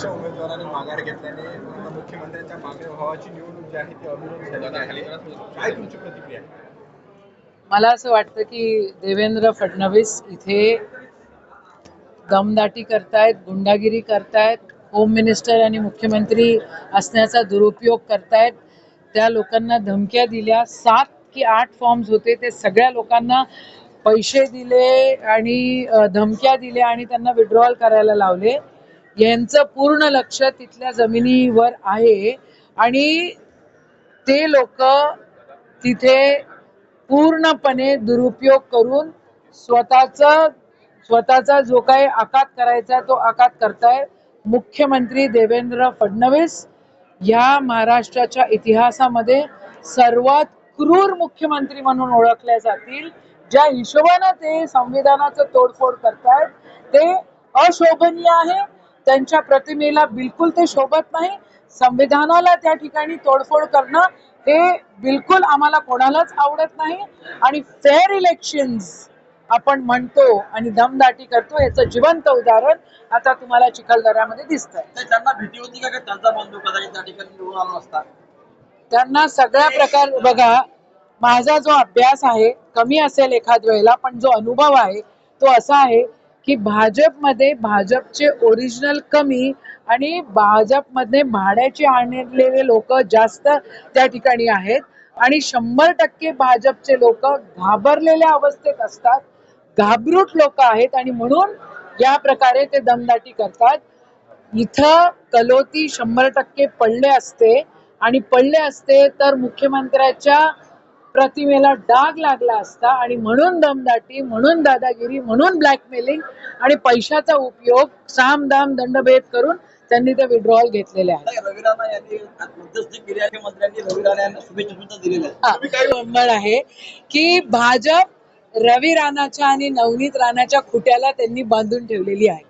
अपक्ष उमेदवाराने माघार घेतल्याने मुख्यमंत्र्यांच्या मागे भावाची निवडणूक जी आहे ती अविरोध झाली काय तुमची प्रतिक्रिया मला असं वाटतं की देवेंद्र फडणवीस इथे दमदाटी करतायत गुंडागिरी करतायत होम मिनिस्टर आणि मुख्यमंत्री असण्याचा दुरुपयोग करतायत. त्या लोकांना धमक्या दिल्या सात की आठ फॉर्म्स होते. ते सगळ्या लोकांना पैसे दिले आणि धमक्या दिल्या आणि त्यांना विड्रॉल करायला लावले. यांचं पूर्ण लक्ष तिथल्या जमिनीवर आहे. आणि ते लोक तिथे पूर्णपणे दुरुपयोग करून स्वतःचा स्वतःचा जो काही आकात करायचा तो आकात करताय मुख्यमंत्री देवेंद्र फडणवीस या महाराष्ट्राच्या इतिहासामध्ये सर्वात क्रूर मुख्यमंत्री म्हणून ओळखल्या जातील. ज्या हिशोबानं ते संविधानाचं तोडफोड करतायत ते अशोभनीय आहे. त्यांच्या प्रतिमेला बिलकुल ते शोभत नाही. संविधानाला त्या ठिकाणी तोडफोड करणं हे बिलकुल आम्हाला कोणालाच आवडत नाही. आणि फेअर इलेक्शन्स आपण म्हणतो आणि दमदाटी करतो याचं जिवंत उदाहरण आता तुम्हाला चिखलदऱ्यामध्ये दिसतंय. तर त्यांना भीती होती का त्यांचा बंधू कदाचित त्या ठिकाणी त्यांना सगळ्या प्रकार बघा माझा जो अभ्यास आहे कमी असेल एखाद वेळेला पण जो अनुभव आहे तो असा आहे की भाजपमध्ये भाजपचे ओरिजिनल कमी आणि भाजपमध्ये भाड्याचे आणलेले लोक जास्त त्या ठिकाणी आहेत. आणि शंभर टक्के भाजपचे लोक घाबरलेल्या अवस्थेत असतात. घाबरूट लोक आहेत आणि म्हणून या प्रकारे ते दमदाटी करतात. इथं कलोती शंभर टक्के पडले असते. आणि पडले असते तर मुख्यमंत्र्याच्या प्रतिमेला डाग लागला असता आणि म्हणून दमदाटी म्हणून दादागिरी म्हणून ब्लॅकमेलिंग आणि पैशाचा उपयोग साम दाम दंडभेद करून त्यांनी ते विड्रॉल घेतलेले आहे आता रवी राणा यांनी मध्यस्थी केली आहे मंत्र्यांनी रवी राणा यांना शुभेच्छा सुद्धा दिलेल्या आहेत. गंमत आहे की भाजप रवी राणाच्या आणि नवनीत राणाच्या खुट्याला त्यांनी बांधून ठेवलेली आहे?